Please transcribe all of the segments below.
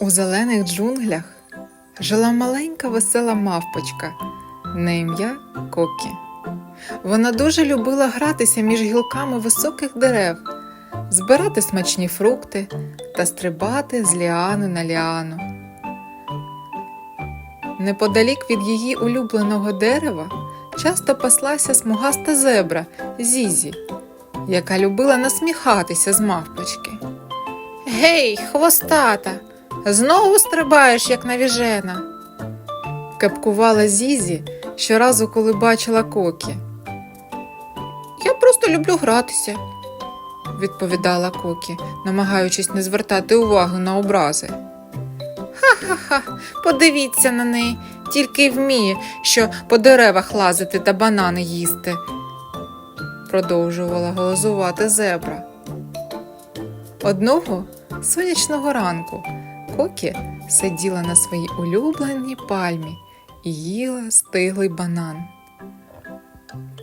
У зелених джунглях жила маленька весела мавпочка на ім'я Кокі. Вона дуже любила гратися між гілками високих дерев, збирати смачні фрукти та стрибати з ліани на ліану. Неподалік від її улюбленого дерева часто паслася смугаста зебра Зізі, яка любила насміхатися з мавпочки. Гей, хвостата, знову стрибаєш, як навіжена. Кепкувала Зізі щоразу, коли бачила кокі. Я просто люблю гратися, відповідала Кокі, намагаючись не звертати уваги на образи. Ха-ха-ха, подивіться на неї, тільки й вміє, що по деревах лазити та банани їсти, продовжувала голосувати зебра. Одного сонячного ранку Кокі сиділа на своїй улюбленій пальмі і їла стиглий банан.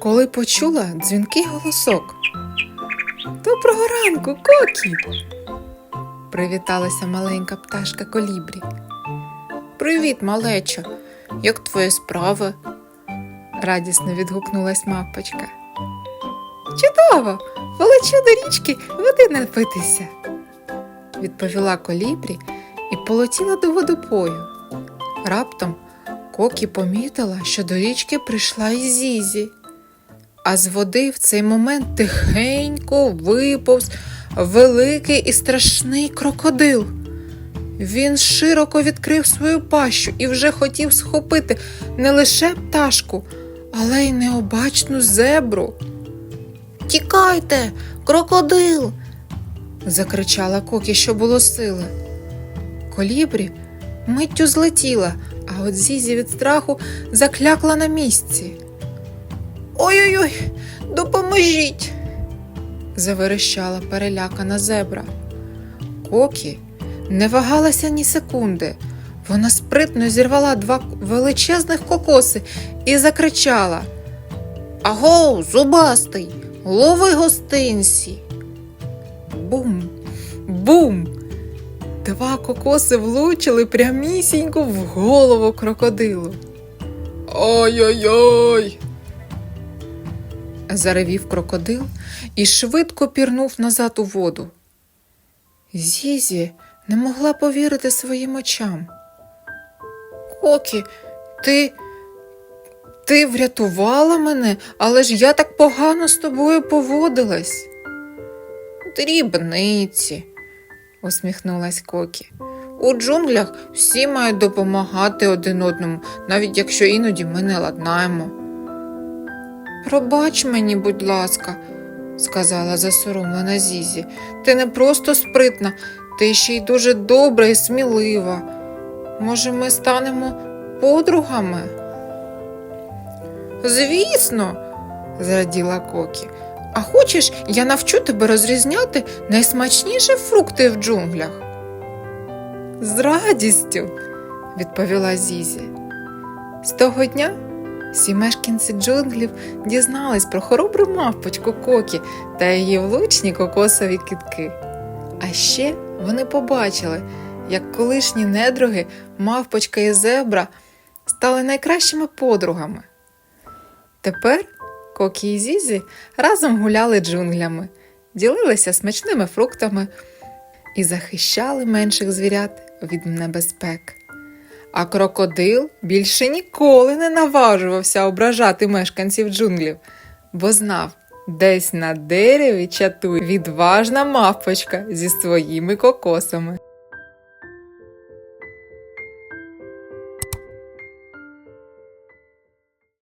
Коли почула дзвінкий голосок. Доброго ранку, Кокі! Привіталася маленька пташка колібрі. Привіт, малечо! Як твої справи? радісно відгукнулась мавпочка. Чудово! Полечу до річки води напитися, відповіла колібрі і полетіла до водопою. Раптом Кокі помітила, що до річки прийшла і Зізі, а з води в цей момент тихенько виповз великий і страшний крокодил. Він широко відкрив свою пащу і вже хотів схопити не лише пташку, але й необачну зебру. Тікайте, крокодил. закричала Кокі, що було сили. Колібрі миттю злетіла, а от Зізі від страху заклякла на місці. Ой-ой-ой, допоможіть. заверещала перелякана зебра. Кокі не вагалася ні секунди. Вона спритно зірвала два величезних кокоси і закричала Агоу, зубастий, лови гостинці. Бум, бум. Два кокоси влучили прямісінько в голову крокодилу. Ой-ой-ой. Заревів крокодил і швидко пірнув назад у воду. Зізі не могла повірити своїм очам. Кокі, ти. Ти врятувала мене, але ж я так погано з тобою поводилась. Дрібниці, усміхнулась Кокі. У джунглях всі мають допомагати один одному, навіть якщо іноді ми не ладнаємо. Пробач мені, будь ласка, сказала засоромлена Зізі. Ти не просто спритна, ти ще й дуже добра і смілива. Може, ми станемо подругами? Звісно, зраділа Кокі. А хочеш, я навчу тебе розрізняти найсмачніші фрукти в джунглях? З радістю, відповіла Зізі. З того дня всі мешканці джунглів дізнались про хоробру мавпочку Кокі та її влучні кокосові кітки. А ще вони побачили, як колишні недруги, мавпочка і зебра стали найкращими подругами. Тепер Кокі і Зізі разом гуляли джунглями, ділилися смачними фруктами і захищали менших звірят від небезпек. А крокодил більше ніколи не наважувався ображати мешканців джунглів, бо знав, десь на дереві чатує відважна мавпочка зі своїми кокосами.